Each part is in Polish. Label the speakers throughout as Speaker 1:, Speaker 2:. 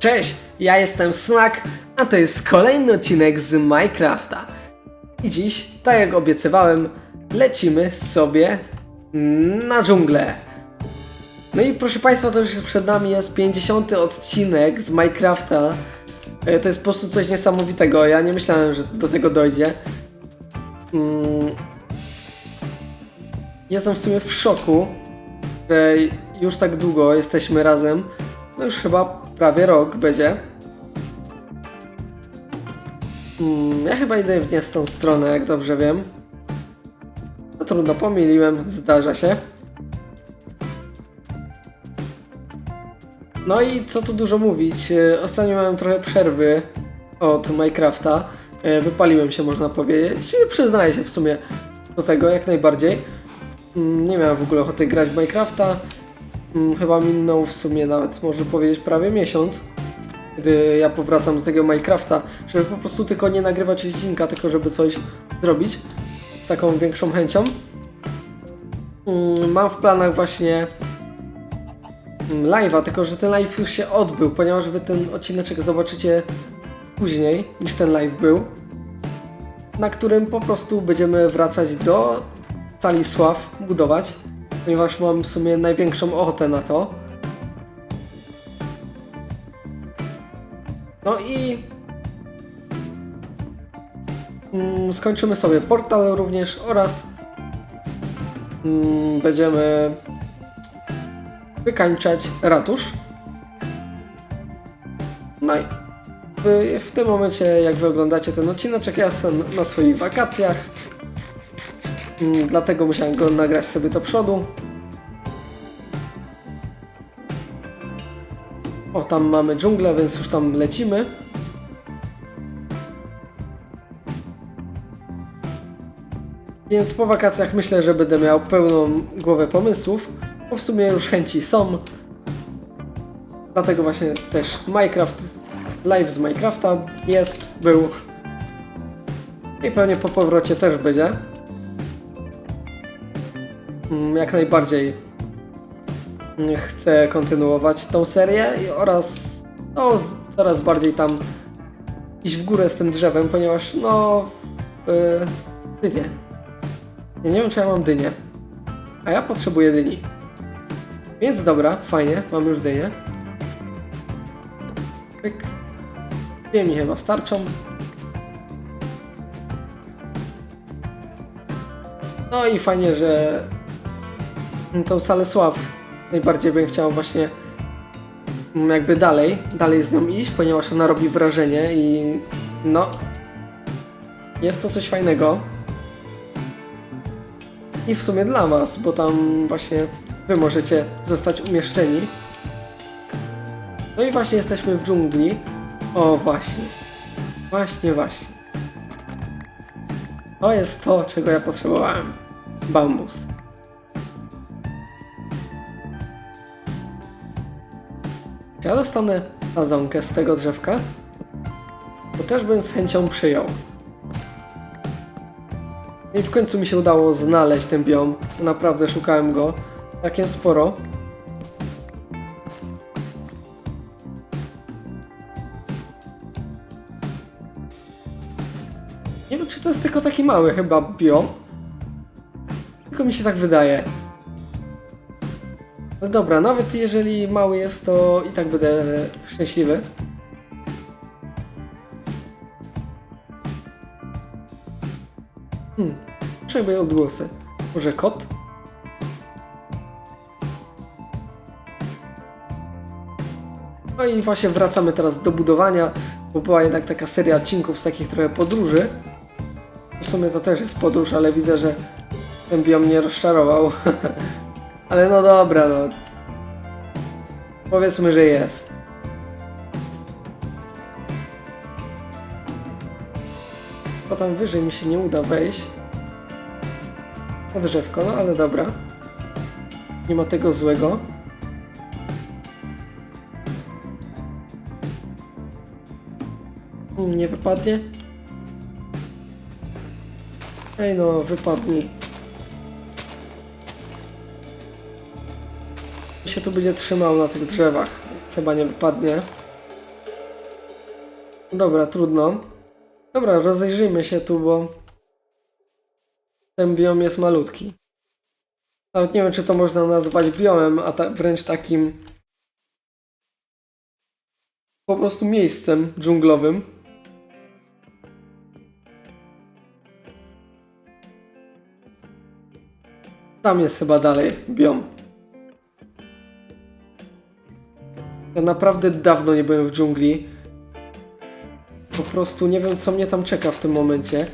Speaker 1: Cześć, ja jestem Snack, a to jest kolejny odcinek z Minecrafta. I dziś, tak jak obiecywałem, lecimy sobie na dżunglę. No i proszę Państwa, to już przed nami jest 50 odcinek z Minecrafta. E, To jest po prostu coś niesamowitego. Ja nie myślałem, że do tego dojdzie. Mm. Jestem w sumie w szoku, że już tak długo jesteśmy razem. No już chyba prawie rok będzie. Mm, ja chyba idę w nie z tą stronę, jak dobrze wiem. No trudno, pomyliłem, zdarza się. No i co tu dużo mówić. e, Ostatnio miałem trochę przerwy od Minecrafta. E, Wypaliłem się, można powiedzieć. Przyznaję się w sumie do tego jak najbardziej. Mm, Nie miałem w ogóle ochoty grać w Minecrafta. Mm, Chyba minął w sumie nawet, można powiedzieć, prawie miesiąc, gdy ja powracam do tego Minecrafta, żeby po prostu tylko nie nagrywać odcinka, tylko żeby coś zrobić z taką większą chęcią. Mm, Mam w planach właśnie mm, live'a, tylko że ten live już się odbył, ponieważ wy ten odcineczek zobaczycie później niż ten live był, na którym po prostu będziemy wracać do sali sław budować, ponieważ mam w sumie największą ochotę na to. No i mm, skończymy sobie portal również oraz mm, będziemy wykańczać ratusz. No i w, w tym momencie, jak wy oglądacie ten odcineczek, ja jestem na swoich wakacjach. Mm, Dlatego musiałem go nagrać sobie do przodu. O, tam mamy dżunglę, więc już tam lecimy. Więc po wakacjach myślę, że będę miał pełną głowę pomysłów, bo w sumie już chęci są. Dlatego właśnie też Minecraft, live z Minecrafta jest, był. I pewnie po powrocie też będzie. Mm, Jak najbardziej chcę kontynuować tą serię oraz no, coraz bardziej tam iść w górę z tym drzewem, ponieważ no yy, dynie. Ja nie wiem czy ja mam dynię, a ja potrzebuję dyni. Więc dobra, fajnie, mam już dynię. Pyk. Dwie mi chyba starczą. No i fajnie, że tą salę sław najbardziej bym chciał właśnie mm, jakby dalej, dalej z nią iść, ponieważ ona robi wrażenie i no jest to coś fajnego. I w sumie dla Was, bo tam właśnie Wy możecie zostać umieszczeni. No i właśnie jesteśmy w dżungli. O właśnie. Właśnie, właśnie. To jest to, czego ja potrzebowałem. Bambus. Ja dostanę sadzonkę z tego drzewka? To też bym z chęcią przyjął. No I w końcu mi się udało znaleźć ten biom. Naprawdę szukałem go całkiem sporo. Nie wiem, czy to jest tylko taki mały chyba biom. Tylko mi się tak wydaje. No dobra, nawet jeżeli mały jest, to i tak będę szczęśliwy. Hmm, trzeba odgłosy. Może kot? No i właśnie wracamy teraz do budowania, bo była jednak taka seria odcinków z takich trochę podróży. W sumie to też jest podróż, ale widzę, że ten biom mnie rozczarował. ale no dobra, no. Powiedzmy, że jest. Bo tam wyżej mi się nie uda wejść. Na drzewko, no ale dobra. Nie ma tego złego. Nie wypadnie? Ej no, wypadnij. Się tu będzie trzymał na tych drzewach. Chyba nie wypadnie. Dobra, trudno. Dobra, rozejrzyjmy się tu, bo ten biom jest malutki. Nawet nie wiem, czy to można nazwać biomem, a ta, wręcz takim po prostu miejscem dżunglowym. Tam jest chyba dalej biom. Ja naprawdę dawno nie byłem w dżungli. Po prostu nie wiem, co mnie tam czeka w tym momencie.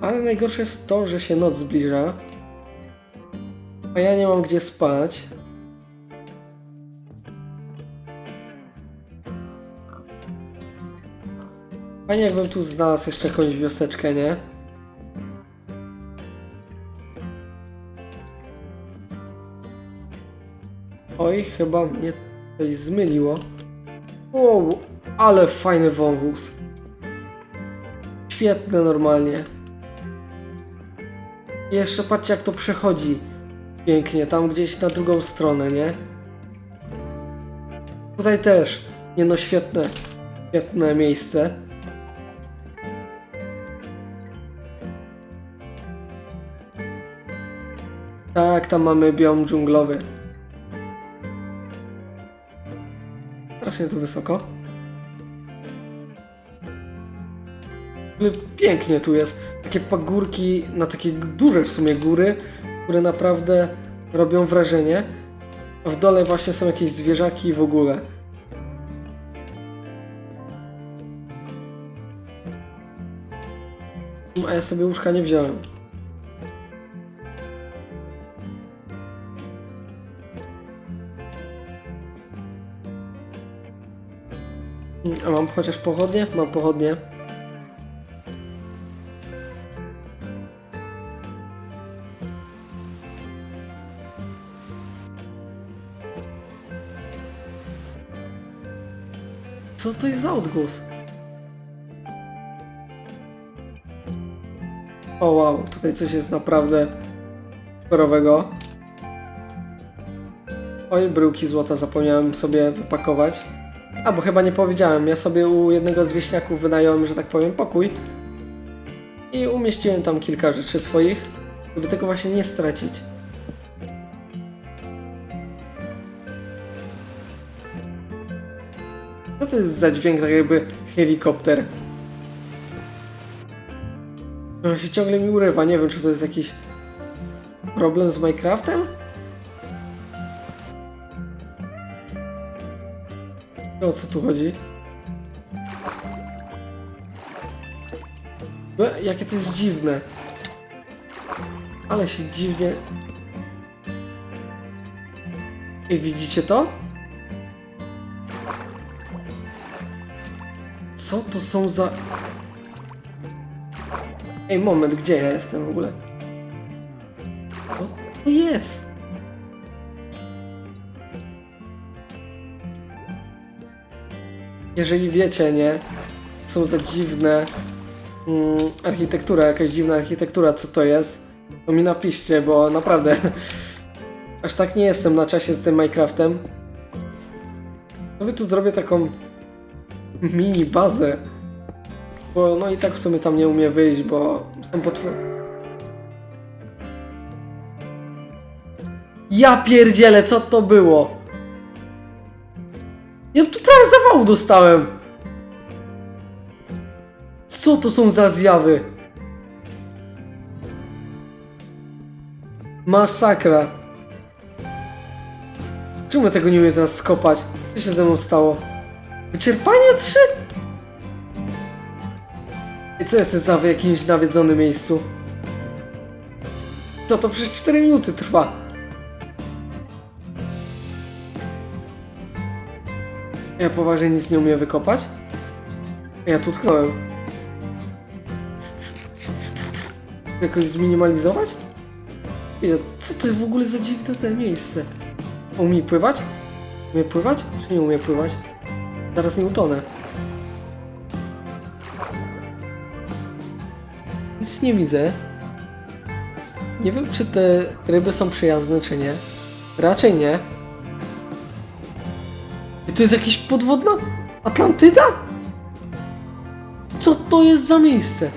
Speaker 1: Ale najgorsze jest to, że się noc zbliża. A ja nie mam gdzie spać. Fajnie jakbym tu znalazł jeszcze jakąś wioseczkę, nie? Oj, chyba mnie coś zmyliło. Wow, ale fajny wąwóz. Świetne normalnie. I jeszcze patrzcie jak to przechodzi. Pięknie, tam gdzieś na drugą stronę, nie? Tutaj też. Nie no, świetne. Świetne miejsce. Tak, tam mamy biom dżunglowy. Strasznie tu wysoko. Ale Pięknie tu jest. Takie pagórki na takie duże w sumie góry, które naprawdę robią wrażenie. A w dole właśnie są jakieś zwierzaki w ogóle. A ja sobie łóżka nie wziąłem. A mam chociaż pochodnie? Mam pochodnie. Co to jest za odgłos? O wow, tutaj coś jest naprawdę kolorowego. Oj, bryłki złota zapomniałem sobie wypakować. A, bo chyba nie powiedziałem. Ja sobie u jednego z wieśniaków wynająłem, że tak powiem, pokój. I umieściłem tam kilka rzeczy swoich, żeby tego właśnie nie stracić. Co to jest za dźwięk, tak jakby helikopter? On się ciągle mi urywa, nie wiem czy to jest jakiś problem z Minecraftem? O co tu chodzi? E, jakie to jest dziwne. Ale się dziwnie... Ej, widzicie to? Co to są za... Ej, moment, gdzie ja jestem w ogóle? Co to jest? Jeżeli wiecie, nie? Są za dziwne mm, architektura, jakaś dziwna architektura, co to jest, to mi napiszcie, bo naprawdę aż tak nie jestem na czasie z tym Minecraftem. Sobie tu zrobię taką mini bazę, bo no i tak w sumie tam nie umie wyjść, bo są potwory. Ja pierdzielę, co to było? Ja tu prawie zawału dostałem. Co to są za zjawy? Masakra. Czemu tego nie umiem teraz skopać? Co się ze mną stało? Wyczerpanie 3? I co jest za w jakimś nawiedzonym miejscu? Co to przez 4 minuty trwa? Ja poważnie nic nie umiem wykopać? Ja tu tknąłem. Jakoś zminimalizować? Ile, co to jest w ogóle za dziwne te miejsce? Umie pływać? Umie pływać? Czy nie umie pływać? Zaraz nie utonę. Nic nie widzę. Nie wiem, czy te ryby są przyjazne, czy nie. Raczej nie. To jest jakaś podwodna Atlantyda? Co to jest za miejsce?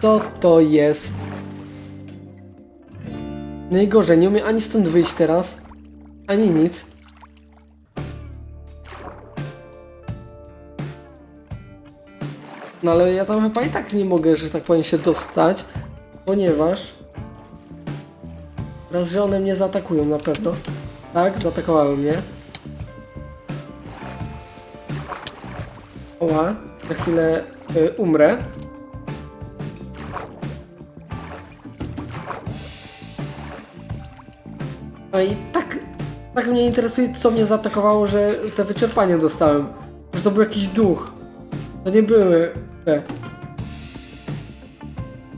Speaker 1: Co to jest? Najgorzej, nie umiem ani stąd wyjść teraz, ani nic. No ale ja tam chyba i tak nie mogę, że tak powiem, się dostać, ponieważ raz, że one mnie zaatakują na pewno. Tak, zaatakowały mnie. Oła, za chwilę y, umrę. A i tak, tak mnie interesuje, co mnie zaatakowało, że te wyczerpanie dostałem. Że to był jakiś duch. To nie były te.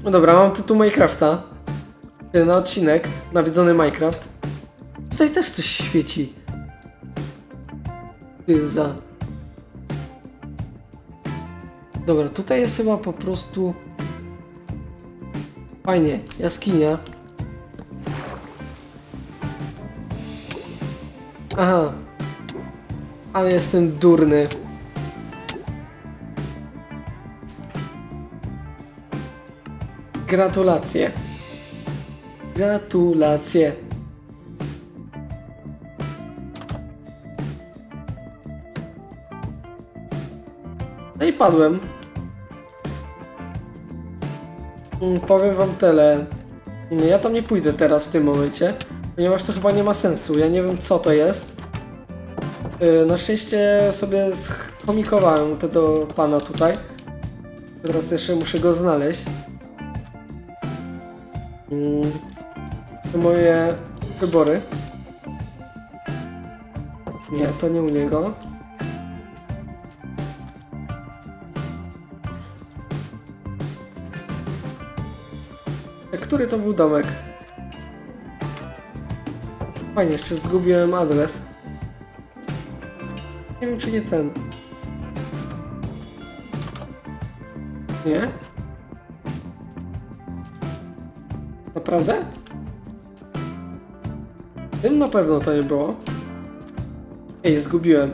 Speaker 1: No dobra, mam tytuł Minecrafta. Na odcinek, nawiedzony Minecraft. Tutaj też coś świeci. Ty za. Dobra, tutaj jest chyba po prostu. Fajnie, jaskinia. Aha. Ale jestem durny. Gratulacje. Gratulacje. I padłem. Mm, Powiem wam tyle. Ja tam nie pójdę teraz w tym momencie, ponieważ to chyba nie ma sensu. Ja nie wiem co to jest. Yy, Na szczęście sobie schomikowałem tego pana tutaj. Teraz jeszcze muszę go znaleźć. Mm, To moje wybory. Nie, to nie u niego. Który to był domek? Fajnie, jeszcze zgubiłem adres. Nie wiem, czy nie ten. Nie? Naprawdę? Tym na pewno to nie było. Ej, zgubiłem.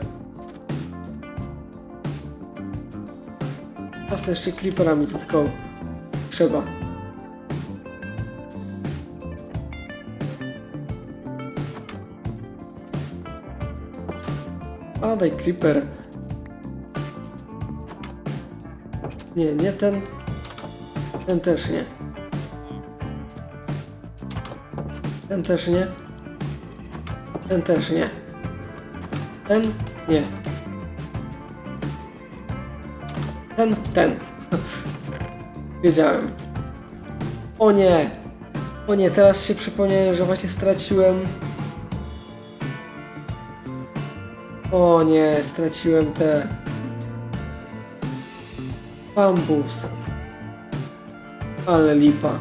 Speaker 1: Jasne, jeszcze creeperami tu tylko trzeba. A, daj creeper. Nie, nie ten. Ten też nie. Ten też nie. Ten też nie. Ten nie. Ten, ten. Wiedziałem. O nie! O nie, teraz się przypomniałem, że właśnie straciłem. O nie, straciłem te. Bambus. Ale lipa.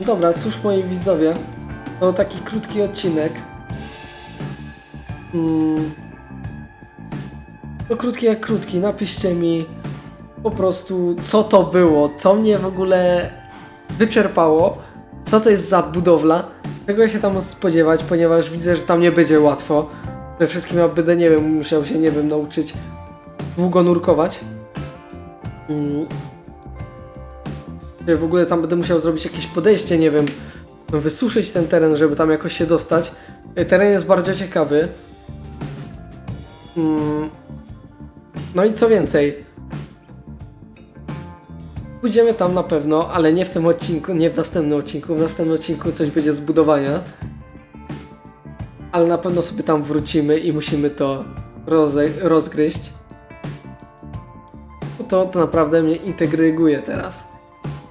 Speaker 1: Dobra, cóż moi widzowie, to taki krótki odcinek. Mm. No krótki jak krótki, napiszcie mi po prostu co to było, co mnie w ogóle wyczerpało, co to jest za budowla, czego się tam spodziewać, ponieważ widzę, że tam nie będzie łatwo. Ze wszystkim ja będę, nie wiem, musiał się, nie wiem, nauczyć długo nurkować. Mm. Że w ogóle tam będę musiał zrobić jakieś podejście, nie wiem, wysuszyć ten teren, żeby tam jakoś się dostać. E, Teren jest bardzo ciekawy. Mm. No i co więcej, Pójdziemy tam na pewno, ale nie w tym odcinku, nie w następnym odcinku. W następnym odcinku coś będzie z budowania. Ale na pewno sobie tam wrócimy i musimy to rozgryźć. To, to naprawdę mnie integryguje teraz.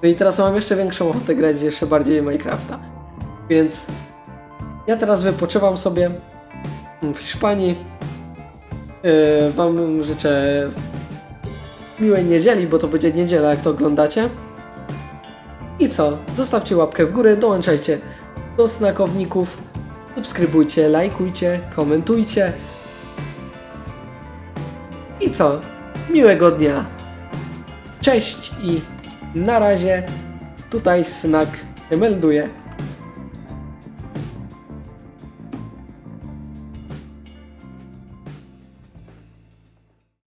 Speaker 1: No i teraz mam jeszcze większą ochotę grać jeszcze bardziej Minecrafta. Więc ja teraz wypoczywam sobie w Hiszpanii. Yy, wam życzę miłej niedzieli, bo to będzie niedziela, jak to oglądacie. I co? Zostawcie łapkę w górę, dołączajcie do snakowników, subskrybujcie, lajkujcie, komentujcie. I co? Miłego dnia. Cześć i na razie. tutaj Snak melduje